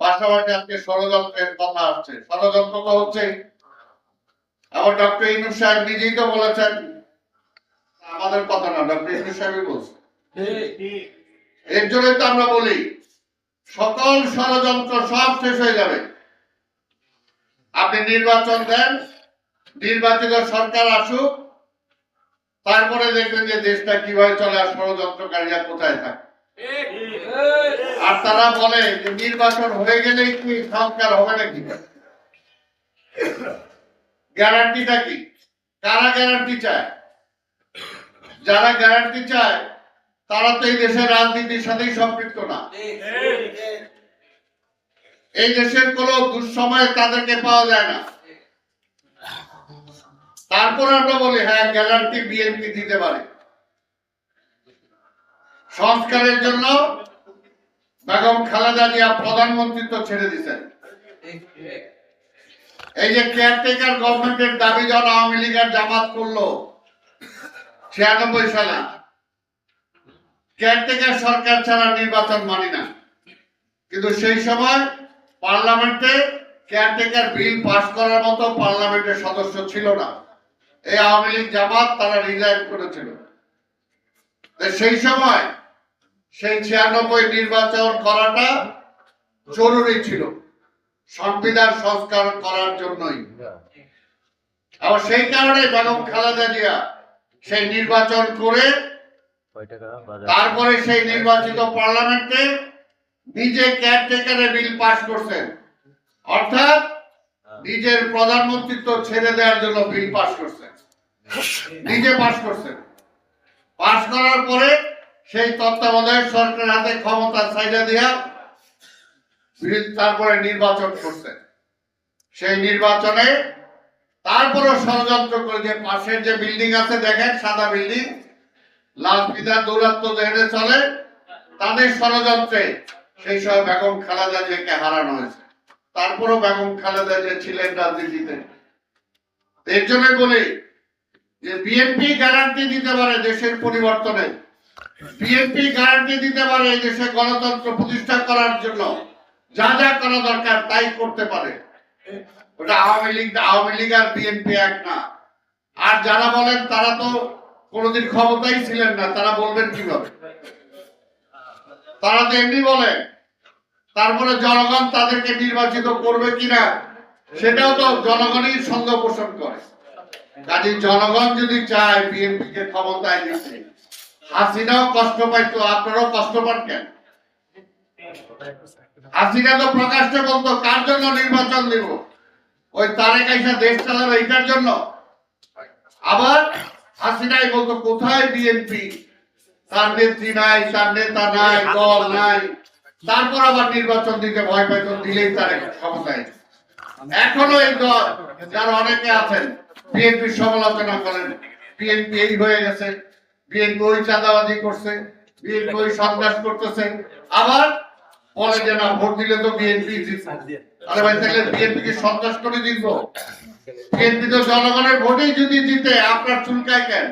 পাশাপাশি আজকে ষড়যন্ত্রের কথা আসছে। ষড়যন্ত্র তো হচ্ছে আবার ডক্টর সাহেব নিজেই তো বলেছেন, আমাদের কথা না, ডক্টর সাহেবই বলছে এর জন্যই তো আমরা বলি, সকল ষড়যন্ত্র সব শেষ হয়ে যাবে। আপনি নির্বাচন দেন, নির্বাচিত সরকার আসুক, তারপরে দেখবেন যে দেশটা কীভাবে চলে আর ষড়যন্ত্রকারীরা কোথায় থাকে। আর তারা বলে যে নির্বাচন হয়ে গেলেই কি সংস্কার হবে নাকি? গ্যারান্টিটা কি? কারা গ্যারান্টি চায়? যারা গ্যারান্টি চায়, তারা তো এই দেশের রাজনীতির সাথেই সম্পৃক্ত না। এই দেশের কোন দুঃসময়ে তাদেরকে পাওয়া যায় না। তারপর আমরা বলি হ্যাঁ গ্যারান্টি বিএনপি দিতে পারে। সংস্কারের জন্য বেগম খালেদা জিয়া প্রধানমন্ত্রিত্ব ছেড়ে দিচ্ছেন এই যে কেয়ারটেকার গভর্নমেন্টের দাবি যখন আওয়ামী লীগের জামাত করল ছিয়ানব্বই সালে। কেয়ারটেকার সরকার ছাড়া নির্বাচন মানি না। কিন্তু সেই সময় পার্লামেন্টে কেয়ারটেকার বিল পাশ করার মতো পার্লামেন্টের সদস্য ছিল না। এই আওয়ামী লীগ জামাত তারা রিজাইন করেছিল। সেই সময় সেই ছিয়ানব্বই নির্বাচন করাটা জরুরি ছিল। সংবিধান সংস্কার করার জন্যই। আবার সেই কারণে বেগম খালেদা জিয়া সেই নির্বাচন করে তারপরে সেই নির্বাচিত পার্লামেন্টে নিজে কেয়ারটেকারের বিল পাশ করছেন। অর্থাৎ নিজের প্রধানমন্ত্রিত্ব ছেড়ে দেওয়ার জন্য বিল পাশ করছেন। নিজে পাশ করছেন। পাশ করার পরে সেই তত্ত্বাবধায়ক সরকার হাতে ক্ষমতা ছাইড়া দিয়া তারপরে নির্বাচন করছে। সেই নির্বাচনে তারপরে ষড়যন্ত্র করে যে পাশের যে বিল্ডিং আছে, দেখেন সাদা বিল্ডিং, লাল পিতার দৌরাত্ম হেঁটে চলে, তাদের ষড়যন্ত্রে সেই সব বেগম খালেদা জিয়াকে হারানো হয়েছে। তারপরও বেগম খালেদা জিয়া ছিলেন রাজনীতিতে। এর জন্য বলি যে বিএনপি গ্যারান্টি দিতে পারে দেশের পরিবর্তনে। বিএনপি গ্যারান্টি দিতে পারে এই দেশে গণতন্ত্র প্রতিষ্ঠা করার জন্য। যা যা করা দরকার তাই করতে পারে। ওটা আওয়ামী লীগ আওয়ামী লীগ আর বিএনপি এক না। আর যারা বলেন তারা তো কোনোদিন ক্ষমতাই ছিলেন না, তারা বলবেন কীভাবে? তারা তো এমনি বলে, তারপরে জনগণ তাদেরকে নির্বাচিত করবে কিনা, সেটাও তো জনগণই সন্দেহ পোষণ করে। কাজে জনগণ যদি চায় বিএনপি কে ক্ষমতায় দিতে হাসিনাও কষ্ট পাইতো, আপনারাও কষ্ট পান কেন হাসিনা তো প্রকাশ্যে বলতো কার জন্য নির্বাচন দিব? ওই তারেক আইসা দেশ চালাবে এটার জন্য? আবার হাসিনাই বলতো, কোথায় বিএনপি তার নেত্রী নাই, তার নেতা নাই, দল নাই। তারপর আবার নির্বাচন দিতে ভয় পাইতো, দিলেই তার ক্ষমতায়। এখনও এই দল, যারা অনেকে আছেন বিএনপির সমালোচনা করেন বিএনপি এই হয়ে গেছে। বিএনপি ওই চাঁদাবাজি করছে, বিএনপি ওই সন্ত্রাস করতেছে। আবার বলে যে, না, ভোট দিলে তো বিএনপি আরে ভাই, তাহলে বিএনপি কে সন্ত্রাস করে জিতবো? বিএনপি তো জনগণের ভোটেই যদি জিতে, আপনার চুলকায় কেন?